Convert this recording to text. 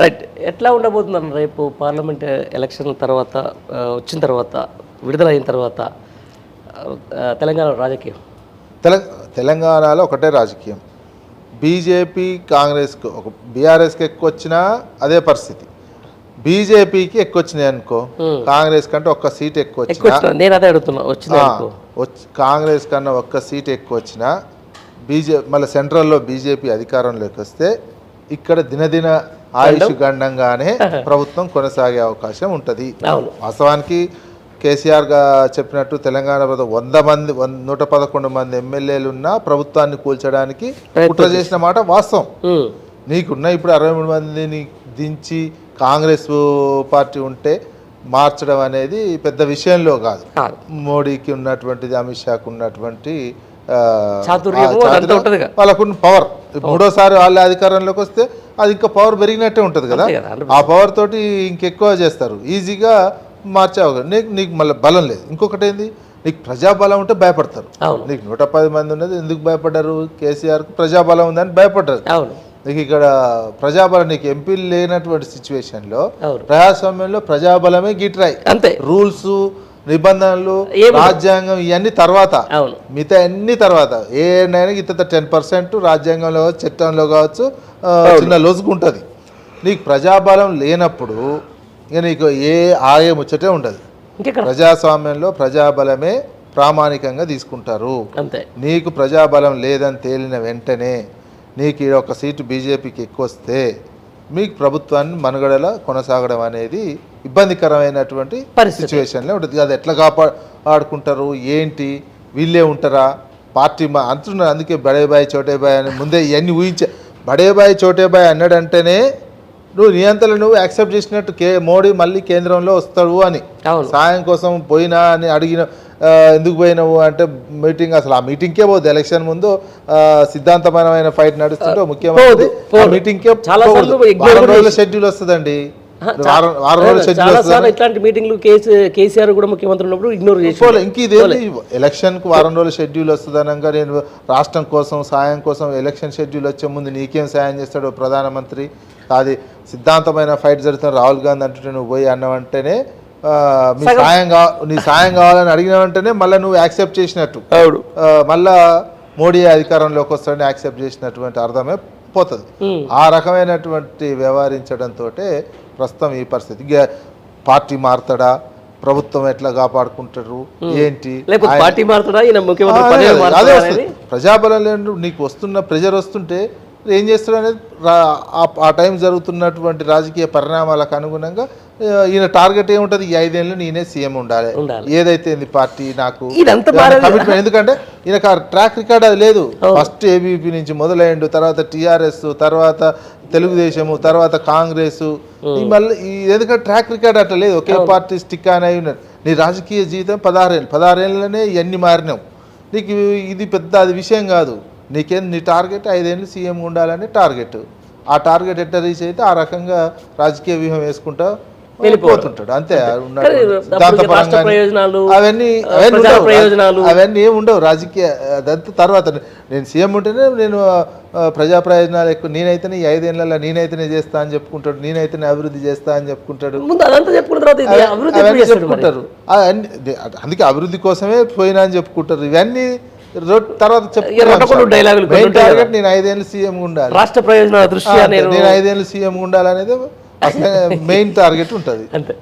Right ఎట్లా ఉండబోతుందన్న రేపు parliament election తర్వాత వచ్చిన తర్వాత విడుదలైన తర్వాత తెలంగాణ రాజకీయం? తెల తెలంగాణలో ఒకటే రాజకీయం. బీజేపీ కాంగ్రెస్కి ఒక బీఆర్ఎస్కి ఎక్కువ వచ్చినా అదే పరిస్థితి. బీజేపీకి ఎక్కువ వచ్చినాయి అనుకో కాంగ్రెస్ కంటే ఒక్క సీట్ ఎక్కువ? వచ్చినా కాంగ్రెస్ కన్నా ఒక్క సీట్ ఎక్కువ వచ్చినా బీజే మళ్ళీ సెంట్రల్లో బీజేపీ అధికారంలోకి వస్తే ఇక్కడ దినదిన ఆయుష్ గండంగానే ప్రభుత్వం కొనసాగే అవకాశం ఉంటుంది. వాస్తవానికి కేసీఆర్గా చెప్పినట్టు తెలంగాణ వంద మంది నూట పదకొండు మంది ఎమ్మెల్యేలు ఉన్నా ప్రభుత్వాన్ని కూల్చడానికి కుట్ర చేసిన మాట వాస్తవం. నీకున్న ఇప్పుడు అరవై మూడు మందిని దించి కాంగ్రెస్ పార్టీ ఉంటే మార్చడం అనేది పెద్ద విషయంలో కాదు. మోడీకి ఉన్నటువంటిది అమిత్ షాకు ఉన్నటువంటి. వాళ్ళకున్న పవర్ మూడోసారి వాళ్ళ అధికారంలోకి వస్తే అది ఇంకా పవర్ పెరిగినట్టే ఉంటుంది కదా. అంతే కదా, 100%. ఆ పవర్ తోటి ఇంకెక్కువ చేస్తారు. ఈజీగా మార్చే అవకాశం నీకు నీకు మళ్ళీ బలం లేదు. ఇంకొకటి ఏంది? నీకు ప్రజాబలం ఉంటే భయపడతారు. నీకు నూట పది మంది ఉన్నది ఎందుకు భయపడ్డారు? కేసీఆర్కు ప్రజాబలం ఉందని భయపడ్డారు. నీకు ఇక్కడ ప్రజాబలం నీకు ఎంపీలు లేనటువంటి సిచ్యువేషన్లో ప్రజాస్వామ్యంలో ప్రజాబలమే గిట్రాయి. అంతే. రూల్స్ నిబంధనలు. రాజ్యాంగం ఇవన్నీ తర్వాత. మిగతా అన్ని తర్వాత. ఏ ఇంత టెన్ పర్సెంట్ రాజ్యాంగంలో చట్టంలో కావచ్చు చిన్న లొసుగుంటుంది నీకు ప్రజాబలం లేనప్పుడు ఇక నీకు ఏ ఆగే ముచ్చటే ఉండదు. ప్రజాస్వామ్యంలో ప్రజాబలమే ప్రామాణికంగా తీసుకుంటారు. నీకు ప్రజాబలం లేదని తేలిన వెంటనే నీకు ఈ ఒక సీటు బీజేపీకి ఎక్కువ వస్తే మీకు ప్రభుత్వాన్ని మనుగడలో కొనసాగడం అనేది ఇబ్బందికరమైనటువంటి. సిచ్యువేషన్లో ఉంటుంది. అది ఎట్లా కాపా ఆడుకుంటారు? ఏంటి? వీళ్ళే ఉంటారా? పార్టీ మా అంటున్నారు. అందుకే బడే బాయ్ చోటే బాయ్ అని ముందే ఇవన్నీ ఊహించే బడే బాయ్ చోటే బాయ్ అన్నాడంటేనే నువ్వు నియంత్రణ నువ్వు యాక్సెప్ట్ చేసినట్టు కే మోడీ మళ్ళీ కేంద్రంలో వస్తాడు అని. సాయం కోసం పోయినా అని అడిగిన ఎందుకు పోయినావు అంటే మీటింగ్ అసలు ఆ మీటింగ్కే పోదు. ఎలక్షన్ ముందు ఆ, సిద్ధాంతపరమైన ఫైట్ నడుస్తుంటే ముఖ్యమంత్రి మీటింగ్కే వారం రోజుల షెడ్యూల్ వస్తుందండి. చాలా ఇట్లాంటి మీటింగ్లు కేసీ కేసీఆర్ కూడా ముఖ్యమంత్రి ఉన్నప్పుడు ఇగ్నోర్ చేసి పోలే ఇంక ఇదేంటి ఎలక్షన్కు వారం రోజుల షెడ్యూల్ వస్తుంది అనగా నేను రాష్ట్రం కోసం సాయం కోసం ఎలక్షన్ షెడ్యూల్ వచ్చే ముందు నీకేం సాయం చేస్తాడు ప్రధానమంత్రి? అది సిద్ధాంతమైన ఫైట్ జరుగుతున్న రాహుల్ గాంధీ అంటుంటే నువ్వు పోయి అన్నవంటేనే మీ సాయం నీ సాయం కావాలని అడిగిన వెంటనే మళ్ళీ నువ్వు యాక్సెప్ట్ చేసినట్టు. మళ్ళా మోడీ అధికారంలోకి వస్తాడని యాక్సెప్ట్ చేసినటువంటి అర్థమే పోతుంది. ఆ రకమైనటువంటి వ్యవహరించడంతో ప్రస్తుతం ఈ పరిస్థితి. పార్టీ మారుతాడా? ప్రభుత్వం ఎట్లా కాపాడుకుంటారు? ఏంటి? పార్టీ అదే వస్తుంది. ప్రజాబలం లేని నీకు వస్తున్న ప్రెజర్ వస్తుంటే ఏం చేస్తాడు అనేది ఆ- టైం జరుగుతున్నటువంటి రాజకీయ పరిణామాలకు అనుగుణంగా ఈయన టార్గెట్ ఏముంటుంది? ఈ ఐదేళ్ళు నేనే సీఎం ఉండాలి. ఏదైతే ఏంది పార్టీ నాకు కమిట్మెంట్ ఎందుకంటే ఈయనకు ఆ ట్రాక్ రికార్డ్ అది లేదు. ఫస్ట్ ఏబీపీ నుంచి మొదలైండు తర్వాత టీఆర్ఎస్ తర్వాత తెలుగుదేశము తర్వాత కాంగ్రెస్. ఈ మళ్ళీ ఎందుకంటే ట్రాక్ రికార్డ్ అట్లా లేదు. ఒకే పార్టీ స్టిక్ అని అయి ఉన్నాడు. నీ రాజకీయ జీవితం పదహారేళ్ళు. పదహారేళ్ళనే ఇవన్నీ మారినావు. నీకు ఇది పెద్ద అది విషయం కాదు. నీకేం నీ టార్గెట్ ఐదేళ్ళు సీఎం ఉండాలని టార్గెట్ ఆ టార్గెట్ ఎట్లా రీచ్ అయితే ఆ రకంగా రాజకీయ వ్యూహం వేసుకుంటా వెళ్ళిపోతుంటాడు. అంతే రాష్ట్ర ప్రయోజనాలు అవన్నీ. ప్రయోజనాలు. అవన్నీ ఏమి ఉండవు. రాజకీయ అదంతా తర్వాత నేను సీఎం ఉంటేనే నేను ప్రజా ప్రయోజనాలు ఎక్కువ నేనైతేనే ఈ ఐదేళ్ళలో నేనైతేనే చేస్తా అని చెప్పుకుంటాడు నేనైతేనే అభివృద్ధి చేస్తా అని చెప్పుకుంటాడు? చెప్పుకుంటారు. అందుకే అభివృద్ధి కోసమే పోయినా అని చెప్పుకుంటారు. ఇవన్నీ తర్వాత డైలాగులు నేను ఐదేళ్ళు సీఎం ఉండాలి. రాష్ట్ర ప్రయోజనాల దృష్ట్యా నేను ఐదేళ్ళు సీఎం ఉండాలనేది మెయిన్ టార్గెట్ ఉంటుంది. అంతే.